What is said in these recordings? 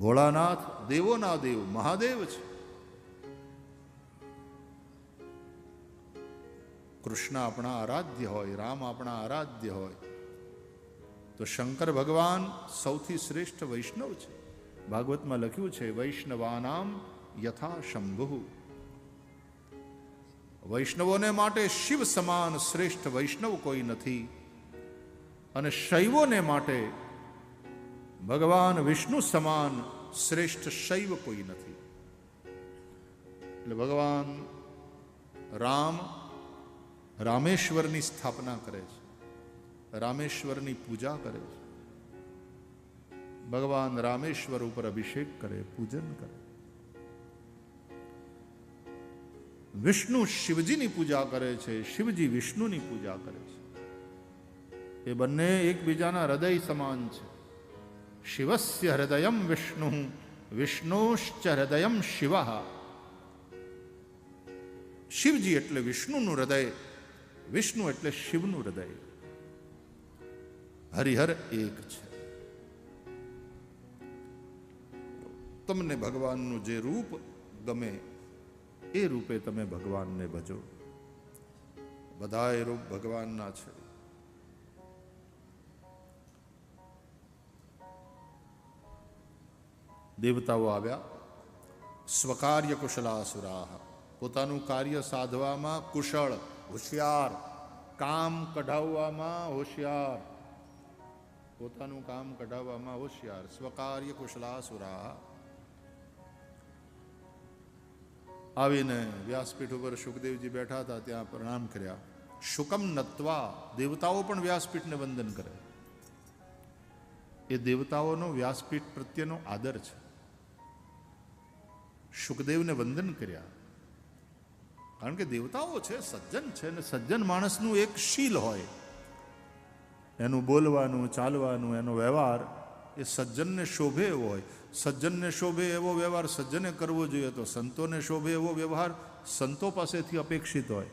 ભોળાનાથ દેવોના દેવ મહાદેવ છે. કૃષ્ણ આપણા આરાધ્ય હોય, રામ આપણા આરાધ્ય હોય, તો શંકર ભગવાન સૌથી શ્રેષ્ઠ વૈષ્ણવ છે. ભાગવતમાં લખ્યું છે, વૈષ્ણવાનામ યથા શંભુ. વૈષ્ણવોને માટે શિવ સમાન શ્રેષ્ઠ વૈષ્ણવ કોઈ નથી. અને શૈવોને માટે ભગવાન વિષ્ણુ સમાન શ્રેષ્ઠ શૈવ કોઈ નથી એટલે ભગવાન રામ રામેશ્વરની સ્થાપના કરે છે, રામેશ્વરની પૂજા કરે છે, ભગવાન રામેશ્વર ઉપર અભિષેક કરે, પૂજન કરે. વિષ્ણુ શિવજીની પૂજા કરે છે, શિવજી વિષ્ણુની પૂજા કરે છે. એ બંને એકબીજાના હૃદય સમાન છે. શિવસ્ય હૃદયમ વિષ્ણુ વિષ્ણુશ્ચ હૃદયમ શિવ શિવજી એટલે વિષ્ણુનું હૃદય, વિષ્ણુ એટલે શિવનું હૃદય. હરિહર એક છે. તમને ભગવાનનું જે રૂપ ગમે, એ રૂપે તમે ભગવાનને ભજો. બધાય રૂપ ભગવાનના છે. દેવતાઓ આવ્યા. સ્વકાર્ય કુશલાસુરાહ. પોતાનું કાર્ય સાધવામાં કુશળ, હોશિયાર. કામ કઢાવવામાં હોશિયાર. પોતાનું કામ કઢાવવામાં હોશિયાર. સ્વકાર્ય કુશલાસુરાહ. આવીને વ્યાસપીઠ ઉપર સુખદેવજી બેઠા હતા, ત્યાં પ્રણામ કર્યા. શુકમ નત્વા, દેવતાઓ પણ વ્યાસપીઠને વંદન કરે. એ દેવતાઓનો વ્યાસપીઠ પ્રત્યેનો આદર છે. સુખદેવને વંદન કર્યા. કારણ કે દેવતાઓ છે, સજ્જન છે અને સજ્જન માણસનું એક શીલ હોય. એનું બોલવાનું, ચાલવાનું, એનો વ્યવહાર એ સજ્જનને શોભે એવો હોય. સજ્જનને શોભે એવો વ્યવહાર સજ્જને કરવો જોઈએ તો સંતોને શોભે એવો વ્યવહાર સંતો પાસેથી અપેક્ષિત હોય.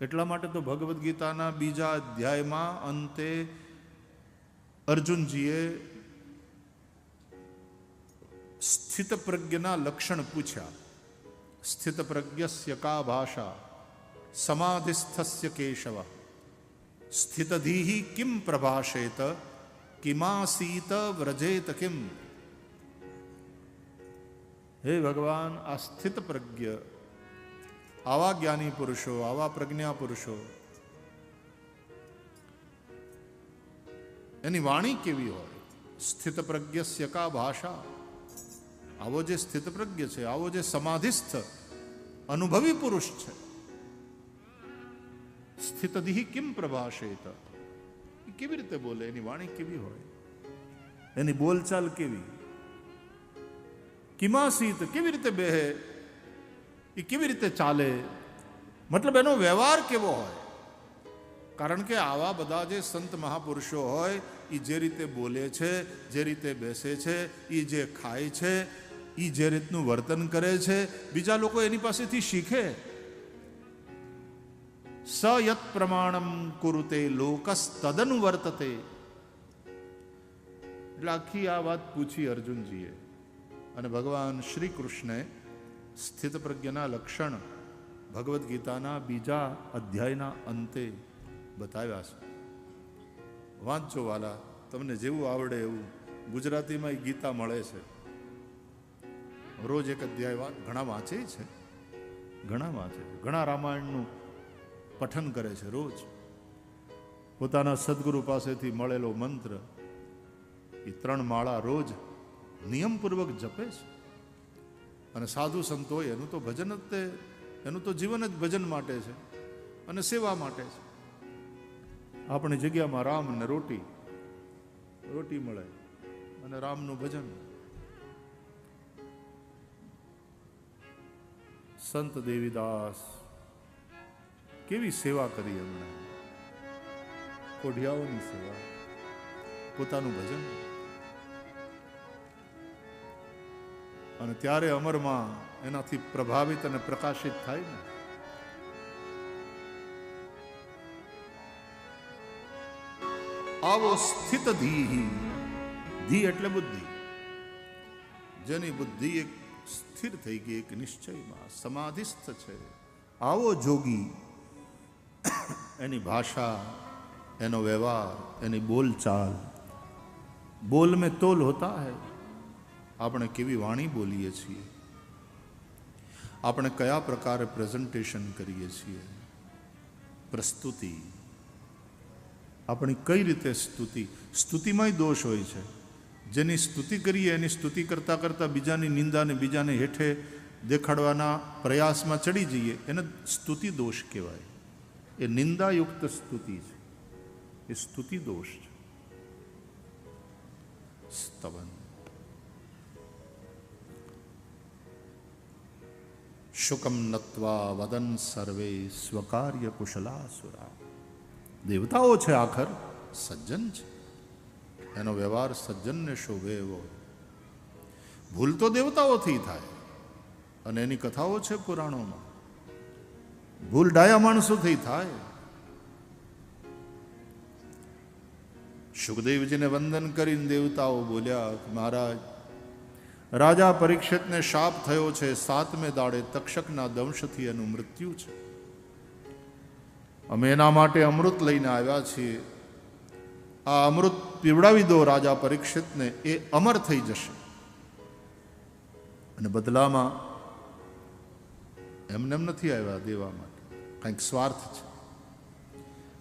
એટલા માટે તો ભગવદ્ ગીતાના બીજા અધ્યાયમાં અંતે અર્જુનજીએ સ્થિત પ્રજ્ઞના લક્ષણ પૂછ્યા. સ્થિત પ્રજ્ઞસ્ય કા ભાષા? સમાધિસ્થસ્ય કેશવ. સ્થિતધીહી કિમ પ્રભાષેત? કિમાસીત વ્રજેત કિમ? હે ભગવાન, આ સ્થિત પ્રજ્ઞ આવા જ્ઞાની પુરુષો, આવા પ્રજ્ઞા પુરુષો, એની વાણી કેવી હોય? સ્થિત પ્રજ્ઞસ્ય કા ભાષા? આવો જે સ્થિત પ્રજ્ઞ છે, આવો જે સમાધિસ્થ, અનુભવી પુરુષ છે. સ્થિતધિ કિમ પ્રભાષેત. કેવી રીતે બોલે? એની વાણી કેવી હોય? એની બોલચાલ કેવી? કિમાસીત કેવી રીતે બેહે? એ કેવી રીતે ચાલે? મતલબ એનો વ્યવહાર કેવો હોય? કારણ કે આવા બધા જે સંત મહાપુરુષો હોય એ જે રીતે બોલે છે, જે રીતે બેસે છે એ જે ખાય છે એ જે રીતનું વર્તન કરે છે, બીજા લોકો એની પાસેથી શીખે. સયત પ્રમાણમ કુરુતે લોકસ તદન વર્તતે. એટલે આખી આ વાત પૂછી અર્જુનજીએ. અને ભગવાન શ્રી કૃષ્ણે સ્થિત પ્રજ્ઞના લક્ષણ ભગવદ્ ગીતાના બીજા અધ્યાયના અંતે બતાવ્યા છે. વાંચો વાલા, તમને જેવું આવડે એવું ગુજરાતીમાં એ ગીતા મળે છે. રોજ એક અધ્યાય ઘણા વાંચે છે. ઘણા વાંચે છે. ઘણા રામાયણનું પઠન કરે છે રોજ. પોતાના સદગુરુ પાસેથી મળેલો મંત્ર એ ત્રણ માળા રોજ નિયમપૂર્વક જપે છે. અને સાધુ સંતો એનું તો ભજન જ તે એનું તો જીવન જ ભજન માટે છે અને સેવા માટે છે. આપણી જગ્યામાં રામ ને રોટી રોટી મળે અને રામનું ભજન સંત દેવીદાસ, કેવી સેવા કરી એમણે કોઢિયાઓની સેવા, પોતાનું ભજન. અને ત્યારે અમરમાં એનાથી પ્રભાવિત અને પ્રકાશિત થાય ને. આવો સ્થિત ધી ધી એટલે બુદ્ધિ. જેની બુદ્ધિ એક સ્થિર થઈ ગઈ એક નિશ્ચયમાં, સમાધિસ્થ છે. આવો જોગી, એની ભાષા, એનો વ્યવહાર, એની બોલચાલ. બોલ મેં તોલ હોતા હૈ. આપણે કેવી વાણી બોલીએ છીએ? આપણે કયા પ્રકારે પ્રેઝન્ટેશન કરીએ છીએ? પ્રસ્તુતિ. આપણી કઈ રીતે સ્તુતિ? સ્તુતિમાંય દોષ હોય છે. જેની સ્તુતિ કરીએ, એની સ્તુતિ કરતાં કરતાં બીજાની નિંદાને બીજાને હેઠે દેખાડવાના પ્રયાસમાં ચડી જઈએ, એને સ્તુતિ દોષ કહેવાય. એ નિંદાયુક્ત સ્તુતિ છે. એ સ્તુતિ દોષ છે. સ્તવન. શુકમ નત્વા વદન સર્વે સ્વકાર્ય કુશલા સુરા દેવતાઓ છે આખર, સજ્જન છે. એનો વ્યવહાર સજ્જનને શોભે એવો. ભૂલ તો દેવતાઓથી થાય, અને એની કથાઓ છે પુરાણોમાં. ભૂલ ડાયા માણસોથી થાય. સુખદેવજીને વંદન કરીને દેવતાઓ બોલ્યા, મહારાજ, રાજા પરીક્ષિતને શાપ થયો છે, સાતમે દાડે તક્ષકના દંશથી એનું મૃત્યુ છે. અમે એના માટે અમૃત લઈને આવ્યા છીએ. આ અમૃત પીવડાવી દો રાજા પરીક્ષિતને, એ અમર થઈ જશે. અને બદલામાં એમને એમ નથી આવ્યા દેવા માટે. કંઈક સ્વાર્થ છે.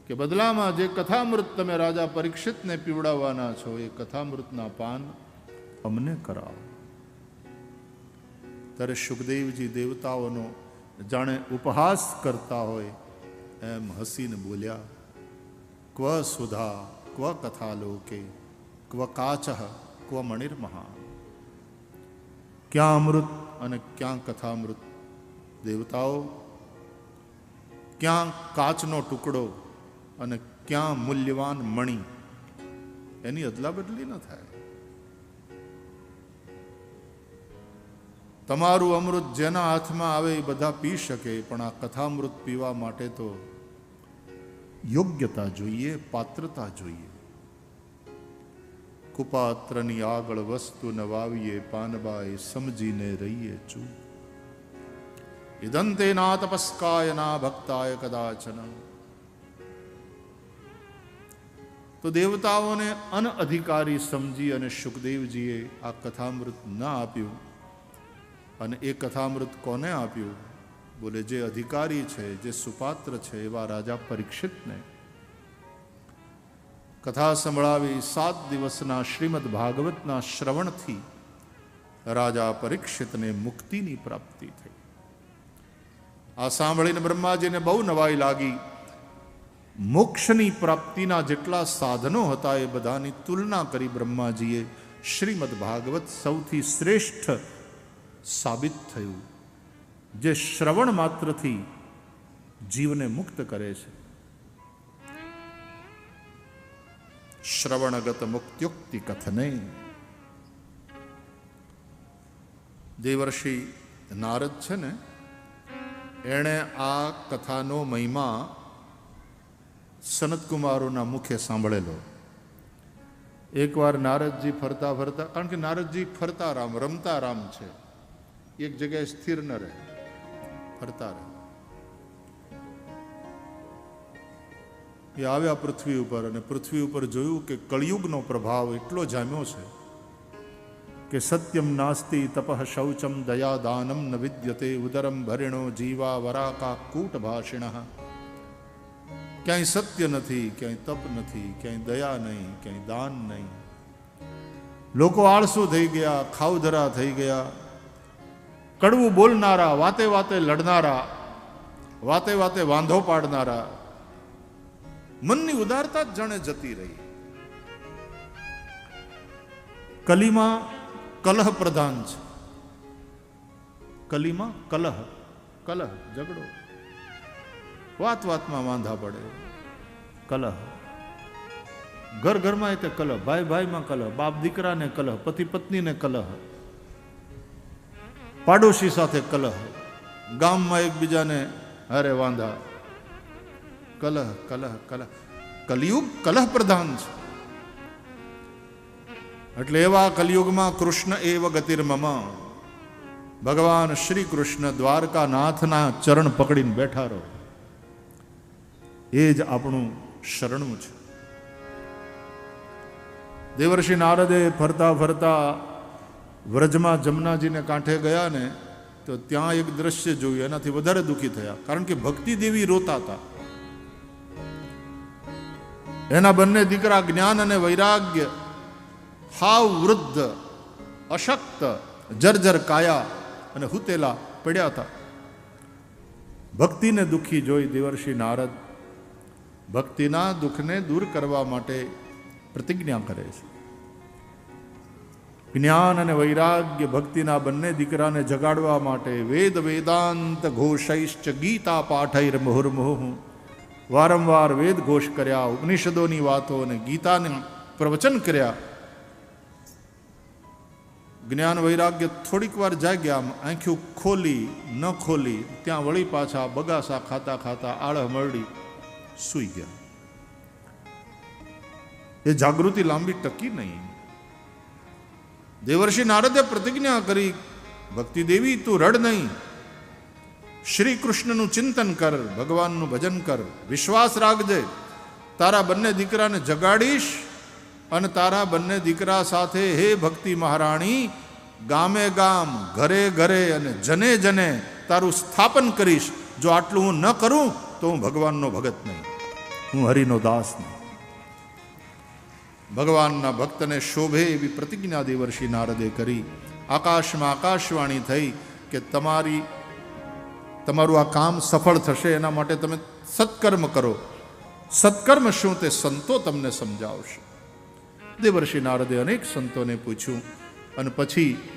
કે બદલામાં જે કથામૃત તમે રાજા પરીક્ષિતને પીવડાવવાના છો, એ કથામૃતના પાન અમને કરાવો. ત્યારે સુખદેવજી દેવતાઓનો જાણે ઉપહાસ કરતા હોય, એમ હસીને બોલ્યા, ક્વ સુધા ક્વ કથાલોકે ક્વ કાચ ક્વ મણિર્મહા ક્યાં અમૃત અને ક્યાં કથામૃત દેવતાઓ ક્યાં કાચનો ટુકડો અને ક્યાં મૂલ્યવાન મણી એની અદલા બદલી ન થાય તમારું અમૃત જેના હાથમાં આવે એ બધા પી શકે પણ આ કથામૃત પીવા માટે તો યોગ્યતા જોઈએ, પાત્રતા જોઈએ. કુપાત્રની આગળ વસ્તુ ન વાવીએ પાનબાઈ સમજીને રહીએ છું. ઇદંતે ના તપસ્કાય ના ભક્તાય કદાચન. તો દેવતાઓને અનઅધિકારી સમજી અને સુખદેવજીએ આ કથામૃત ના આપ્યું. અને એ કથામૃત કોને આપ્યું? બોલે, જે અધિકારી છે, જે સુપાત્ર છે, એવા રાજા પરીક્ષિતને કથા સંભળાવી સાત દિવસના શ્રીમદ ભાગવતના શ્રવણથી રાજા પરીક્ષિતને મુક્તિની પ્રાપ્તિ થઈ. આ સાંભળીને બ્રહ્માજીને બહુ નવાઈ લાગી. મોક્ષની પ્રાપ્તિના જેટલા સાધનો હતા એ બધાની તુલના કરી બ્રહ્માજીએ શ્રીમદ ભાગવત સૌથી શ્રેષ્ઠ સાબિત થયું. જે શ્રવણ માત્રથી જીવને મુક્ત કરે છે. શ્રવણગત મુક્ત્યુક્તિ કથને. દેવર્ષિ નારદ છે ને, એણે આ કથાનો મહિમા સનતકુમારોના મુખે સાંભળેલો. એકવાર નારદજી ફરતા ફરતા, કારણ કે નારદજી ફરતા રામ, રમતા રામ છે. એક જગ્યાએ સ્થિર ન રહે. ફરતા રહે. એ આવ્યા પૃથ્વી ઉપર અને પૃથ્વી ઉપર જોયું કે કળિયુગનો પ્રભાવ એટલો જામ્યો છે કે સત્યમ નાસ્તિ તપઃ શૌચમ દયા દાનમ ન વિદ્યતે ઉદરમ ભરિણો જીવા વરાકા કૂટ ભાષિણ ક્યાંય સત્ય નથી, ક્યાંય તપ નથી, ક્યાંય દયા નહીં, ક્યાંય દાન નહીં. લોકો આળસુ થઈ ગયા ખાવધરા થઈ ગયા કડવું બોલનારા, વાતે વાતે લડનારા, વાતે વાતે વાંધો પાડનારા, મનની ઉદારતા જ જાણે જતી રહી. કલીમાં કલહ પ્રધાન છે. કલીમાં કલહ કલહ, ઝઘડો. વાત વાતમાં વાંધા પડે. કલહ. ઘર ઘરમાં તે કલહ, ભાઈ ભાઈમાં કલહ, બાપ દીકરાને કલહ, પતિ પત્નીને કલહ. પાડોશી સાથે કલહ. ગામમાં એકબીજાને અરે વાંધા. કલહ કલહ કલહ. કલયુગ કલહ પ્રધાન છે. એટલે એવા કલયુગમાં કૃષ્ણ એવ ગતિર્મમ ભગવાન શ્રી કૃષ્ણ દ્વારકાનાથના ચરણ પકડીને બેઠા રહો. એ જ આપણું શરણું છે. દેવર્ષિ નારદે ફરતા ફરતા વ્રજમાં જમનાજીને કાંઠે ગયા ને, તો ત્યાં એક દ્રશ્ય જોયું, એનાથી વધારે દુઃખી થયા. કારણ કે ભક્તિ દેવી રોતા હતા. એના બંને દીકરા જ્ઞાન અને વૈરાગ્ય, હાવ વૃદ્ધ, અશક્ત, જર્જર કાયા અને હુતેલા પડ્યા હતા. ભક્તિને દુઃખી જોઈ દેવર્ષિ નારદ ભક્તિના દુઃખને દૂર કરવા માટે પ્રતિજ્ઞા કરે છે. જ્ઞાન અને વૈરાગ્ય ભક્તિના બંને દીકરાને જગાડવા માટે વેદ વેદાંત ઘોષૈશ્ચ ગીતા પાઠૈર મુહુર્મુહ વારંવાર વેદ ઘોષ કર્યા, ઉપનિષદોની વાતો અને ગીતાને પ્રવચન કર્યા. જ્ઞાન વૈરાગ્ય થોડીક વાર જાગ્યા આંખ્યું ખોલી, ન ખોલી, ત્યાં વળી પાછા બગાસા ખાતા ખાતા આળહ મરડી સૂઈ ગયા. એ જાગૃતિ લાંબી ટકી નહીં. દેવર્ષિ નારદે પ્રતિજ્ઞા કરી, ભક્તિ દેવી, તું રડ નહીં. શ્રી કૃષ્ણનું ચિંતન કર, ભગવાનનું ભજન કર, વિશ્વાસ રાખજે. તારા બંને દીકરાને જગાડીશ અને તારા બંને દીકરા સાથે હે ભક્તિ મહારાણી, ગામે ગામ, ઘરે ઘરે અને જને જને તારું સ્થાપન કરીશ. જો આટલું હું ન કરું, તો હું ભગવાનનો ભગત નહીં. હું હરિનો દાસ નહીં. ભગવાનના ભક્તને શોભે એવી પ્રતિજ્ઞા દેવર્ષિ નારદે કરી. આકાશમાં આકાશવાણી થઈ કે તમારી, તમારું આ કામ સફળ થશે, એના માટે તમે સત્કર્મ કરો. સત્કર્મ શું તે સંતો તમને સમજાવશે. દેવર્ષિ નારદે અનેક સંતોને પૂછ્યું અને પછી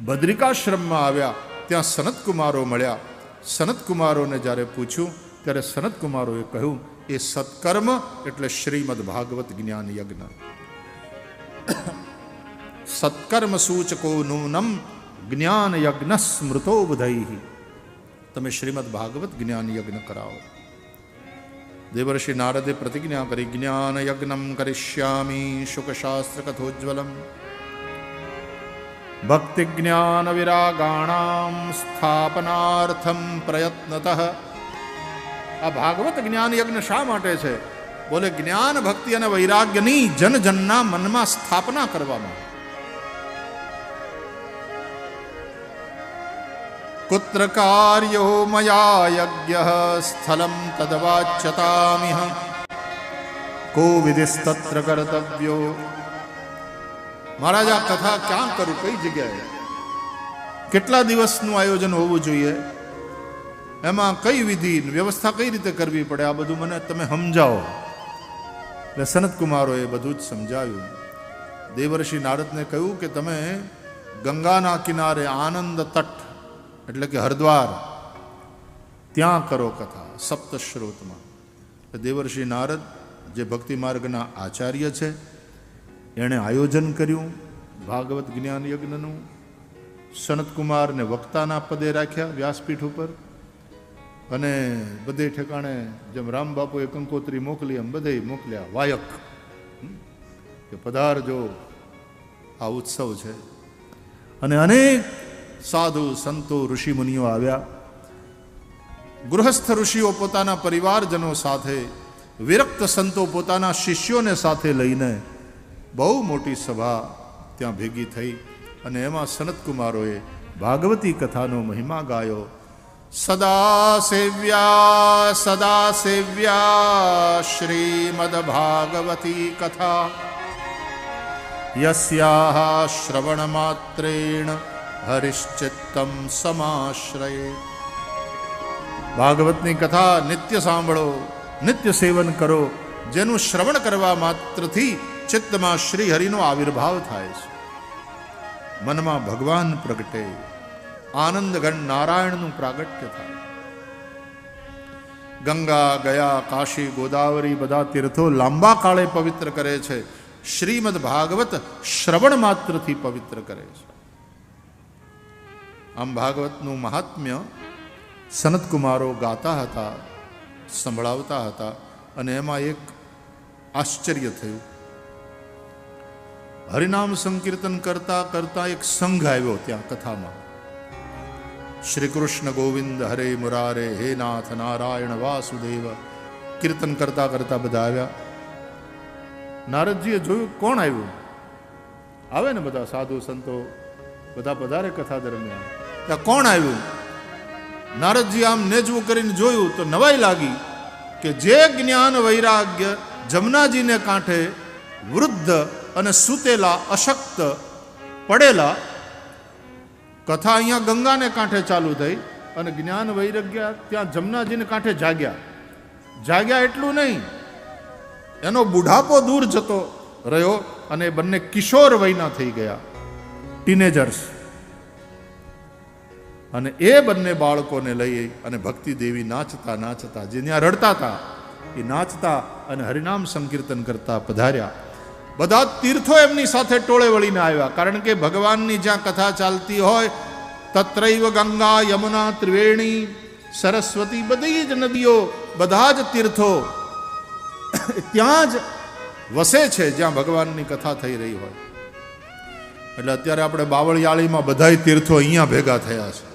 બદ્રિકાશ્રમમાં આવ્યા, ત્યાં સનતકુમારો મળ્યા. સનતકુમારોને જ્યારે પૂછ્યું, ત્યારે સનતકુમારોએ કહ્યું એ સત્કર્મ એટલે શ્રીમદ ભાગવત જ્ઞાન યજ્ઞ. સત્કર્મ સૂચકો નૂનમ જ્ઞાન યજ્ઞ સ્મૃતો બુધૈ. તમે શ્રીમદ ભાગવત જ્ઞાન યજ્ઞ કરાવો. દેવર્ષિ નારદે પ્રતિજ્ઞા કરી, જ્ઞાન યજ્ઞમ કરિષ્યામી શુકશાસ્ત્ર કથોજ્જવલમ ભક્તિ જ્ઞાન વિરાગાણામ સ્થાપનાર્થમ પ્રયત્નતઃ આ ભાગવત જ્ઞાન યજ્ઞ શા માટે છે? બોલે, જ્ઞાન, ભક્તિ અને વૈરાગ્યની જન જનના મનમાં સ્થાપના કરવામાં. કુત્ર કાર્યો મયા યજ્ઞ સ્થલમ તદવાચ્યતામિહ. કો વિધિસ્તત્ર કર્તવ્યો. મહારાજ, આ કથા ક્યાં કરું? કઈ જગ્યાએ? કેટલા દિવસનું આયોજન હોવું જોઈએ? એમાં કઈ વિધિ વ્યવસ્થા કઈ રીતે કરવી પડે? આ બધું મને તમે સમજાવો. એટલે સનતકુમારોએ બધું જ સમજાવ્યું. દેવર્ષિ નારદને કહ્યું કે તમે ગંગાના કિનારે આનંદ તટ, એટલે કે હરદ્વાર, ત્યાં કરો કથા સપ્તશ્રોતમાં. દેવર્ષિ નારદ, જે ભક્તિ માર્ગના આચાર્ય છે, એણે આયોજન કર્યું ભાગવત જ્ઞાન યજ્ઞનું. સનતકુમારને વક્તાના પદે રાખ્યા વ્યાસપીઠ ઉપર. અને બધે ઠેકાણે જેમ રામ બાપુએ કંકોત્રી મોકલી, એમ બધે મોકલ્યા વાયક. કે પધારજો, આ ઉત્સવ છે. અને અનેક સાધુ સંતો ઋષિમુનિઓ આવ્યા. ગૃહસ્થ ઋષિઓ પોતાના પરિવારજનો સાથે, વિરક્ત સંતો પોતાના શિષ્યોને સાથે લઈને બહુ મોટી સભા ત્યાં ભેગી થઈ. અને એમાં સનતકુમારોએ ભાગવતી કથાનો મહિમા ગાયો. સદા સેવ્યા સદા સેવ્યા શ્રીમદ ભાગવતી કથા યસ્યાહ શ્રવણ માત્રેણ હરિશ્ચિત્તમ સમાશ્રયે ભાગવતની કથા નિત્ય સાંભળો નિત્ય સેવન કરો જેનું શ્રવણ કરવા માત્રથી ચિત્તમાં શ્રી હરિનો આવિર્ભાવ થાય છે મનમાં ભગવાન પ્રગટે આનંદગણ નારાયણનું પ્રાગટ્ય થાય. ગંગા, ગયા, કાશી, ગોદાવરી બધા તીર્થો લાંબા કાળે પવિત્ર કરે છે. શ્રીમદ ભાગવત શ્રવણ માત્રથી પવિત્ર કરે છે. આમ ભાગવતનું મહાત્મ્ય સનતકુમારો ગાતા હતા, સંભળાવતા હતા અને એમાં એક આશ્ચર્ય થયું. હરિનામ સંકીર્તન કરતા કરતા એક સંઘ આવ્યો ત્યાં કથામાં. શ્રી કૃષ્ણ ગોવિંદ, હરે મુરારે, હે નાથ નારાયણ વાસુદેવ. કીર્તન કરતા કરતા બધા આવ્યા. નારદજીએ જોયું, કોણ આવ્યું? આવે ને બધા સાધુ સંતો? બધા પધારે કથા દરમિયાન. ત્યાં કોણ આવ્યું? નારદજી આમ નેજવું કરીને જોયું તો નવાઈ લાગી કે જે જ્ઞાન વૈરાગ્ય જમનાજીને કાંઠે વૃદ્ધ અને સૂતેલા, અશક્ત, પડેલા કથા અહીંયા ગંગાને કાંઠે ચાલુ થઈ અને જ્ઞાન વૈરાગ્ય ત્યાં જમનાજીને કાંઠે જાગ્યા. જાગ્યા એટલું નહીં, એનો બુઢાપો દૂર જતો રહ્યો અને બંને કિશોર વયના થઈ ગયા ટીનેજર્સ અને એ બંને બાળકોને લઈ અને ભક્તિ દેવી નાચતા નાચતા જે ત્યાં રડતા હતા, એ નાચતા અને હરિનામ સંકીર્તન કરતા પધાર્યા. બધા તીર્થો એમની સાથે ટોળે વળીને આવ્યા. કારણ કે ભગવાનની જ્યાં કથા ચાલતી હોય, તત્રૈવ ગંગા, યમુના, ત્રિવેણી, સરસ્વતી, બધી જ નદીઓ, બધા જ તીર્થો ત્યાં જ વસે છે, જ્યાં ભગવાનની કથા થઈ રહી હોય. એટલે અત્યારે આપણે બાવળિયાળીમાં બધાય તીર્થો અહીંયા ભેગા થયા છે.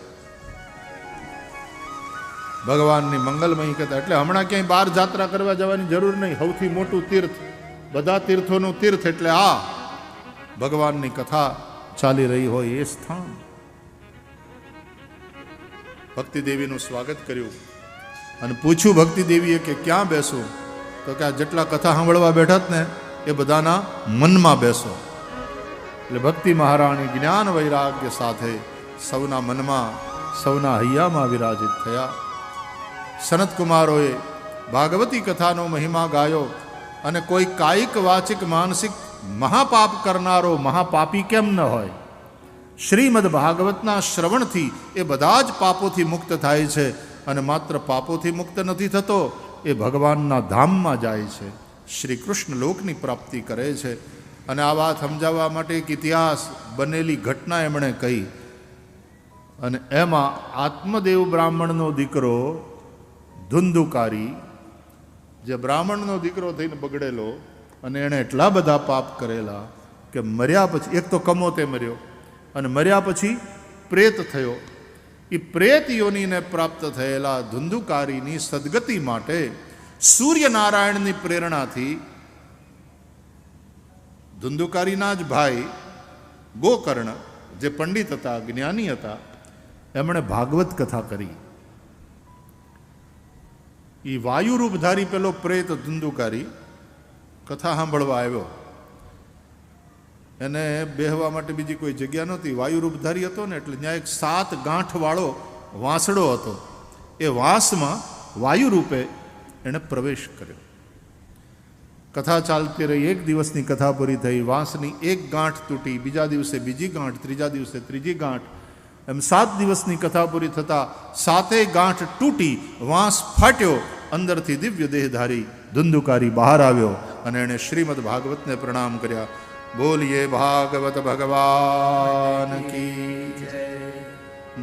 ભગવાનની મંગલમય કથા. એટલે હમણાં ક્યાંય બહાર જાત્રા કરવા જવાની જરૂર નહીં. સૌથી મોટું તીર્થ બધા તીર્થોનું તીર્થ એટલે આ. ભગવાનની કથા ચાલી રહી હોય એ સ્થાન. ભક્તિ દેવીનું સ્વાગત કર્યું. અને પૂછ્યું ભક્તિ દેવીએ કે ક્યાં બેસું? તો કે આ જેટલા કથા સાંભળવા બેઠા ને, એ બધાના મનમાં બેસો. એટલે ભક્તિ મહારાણી જ્ઞાન વૈરાગ્ય સાથે સૌના મનમાં, સૌના હૈયામાં વિરાજિત થયા. સનત કુમારોએ ભાગવતી કથાનો મહિમા ગાયો. અને કોઈ કાયિક વાચિક માનસિક મહાપાપ કરનારો મહાપાપી કેમ ન હોય? શ્રીમદ ભાગવતના શ્રવણથી એ બધા જ પાપોથી મુક્ત થાય છે અને માત્ર પાપોથી મુક્ત નથી થતો, એ ભગવાનના ધામમાં જાય છે. શ્રી કૃષ્ણ લોકની પ્રાપ્તિ કરે છે. અને આ વાત સમજાવવા માટે એક ઇતિહાસ બનેલી ઘટના એમણે કહી. અને એમાં આત્મદેવ બ્રાહ્મણનો દીકરો ધુંધુકારી જે બ્રાહ્મણનો દીકરો થઈને બગડેલો અને એણે એટલા બધા પાપ કરેલા કે મર્યા પછી, એક તો કમોતે મર્યો અને મર્યા પછી પ્રેત થયો. એ પ્રેત યોનીને પ્રાપ્ત થયેલા ધુંધુકારીની સદગતિ માટે સૂર્યનારાયણની પ્રેરણાથી ધુંધુકારીના જ ભાઈ ગોકર્ણ, જે પંડિત હતા, જ્ઞાની હતા, એમણે ભાગવત કથા કરી. એ વાયુરૂપધારી પેલો પ્રેત ધંધુકારી કથા સાંભળવા આવ્યો. એને બેહવા માટે બીજી કોઈ જગ્યા નહોતી. વાયુરૂપધારી હતો ને એટલે ત્યાં એક સાત ગાંઠવાળો વાંસડો હતો. એ વાંસમાં વાયુ રૂપે એણે પ્રવેશ કર્યો. કથા ચાલતી રહી. એક દિવસની કથા પૂરી થઈ. વાંસની એક ગાંઠ તૂટી. બીજા દિવસે બીજી ગાંઠ, ત્રીજા દિવસે ત્રીજી ગાંઠ. એમ સાત દિવસની કથા પૂરી થતાં સાતે ગાંઠ તૂટી વાંસ ફાટ્યો. અંદરથી દિવ્ય દેહધારી ધુંધુકારી બહાર આવ્યો અને એણે શ્રીમદ ભાગવતને પ્રણામ કર્યા. બોલીએ, ભાગવત ભગવાન કી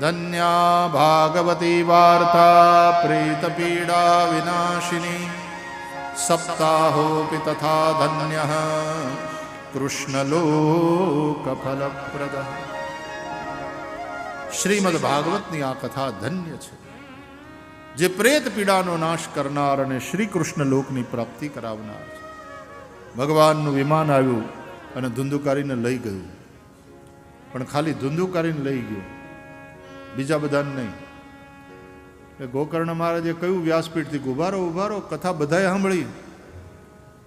ધન્યા ભાગવતી વાર્તા, પ્રીત પીડા વિનાશિની. સપ્તાહોપી તથા ધન્ય કૃષ્ણલોકફલપ્રદ શ્રીમદ ભાગવતની આ કથા ધન્ય છે. જે પ્રેત પીડાનો નાશ કરનાર અને શ્રી કૃષ્ણ લોકની પ્રાપ્તિ કરાવનાર છે. ભગવાનનું વિમાન આવ્યું અને ધુંધુકારીને લઈ ગયું. પણ ખાલી ધુંધુકારીને લઈ ગયું. બીજા બધાને નહીં. એ ગોકર્ણ મહારાજે કહ્યું વ્યાસપીઠથી ઉભારો ઉભારો, કથા બધાએ સાંભળી.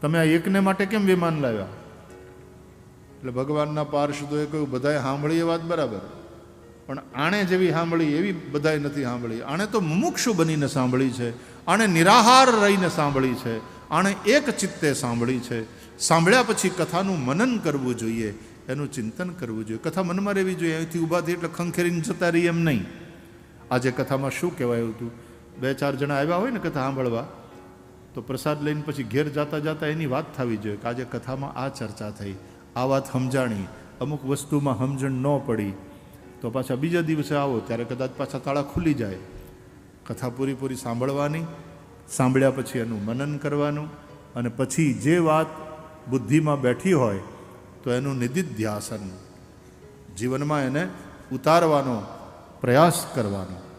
તમે આ એકને માટે કેમ વિમાન લાવ્યા? એટલે ભગવાનના પાર્ષદોએ કહ્યું, બધાએ સાંભળી એ વાત બરાબર. પણ આણે જેવી સાંભળી એવી બધાએ નથી સાંભળી. આણે તો મુમુક્ષુ બનીને સાંભળી છે. આણે નિરાહાર રહીને સાંભળી છે. આણે એક ચિત્તે સાંભળી છે. સાંભળ્યા પછી કથાનું મનન કરવું જોઈએ, એનું ચિંતન કરવું જોઈએ. કથા મનમાં રહેવી જોઈએ. અહીંથી ઊભા થઈ એટલે ખંખેરીને જતા રહી એમ નહીં. આજે કથામાં શું કહેવાયું હતું? બે ચાર જણા આવ્યા હોય ને કથા સાંભળવા, તો પ્રસાદ લઈને પછી ઘેર જાતા જાતા એની વાત થવી જોઈએ કે આજે કથામાં આ ચર્ચા થઈ, આ વાત સમજાણી. અમુક વસ્તુમાં સમજણ ન પડી. તો પાછા બીજા દિવસે આવો, ત્યારે કદાચ પાછા તાળા ખુલી જાય. કથા પૂરી પૂરી સાંભળવાની, સાંભળ્યા પછી એનું મનન કરવાનું, અને પછી જે વાત બુદ્ધિમાં બેઠી હોય, તો એનું નિધિધ્યાસન, જીવનમાં એને ઉતારવાનો પ્રયાસ કરવાનો.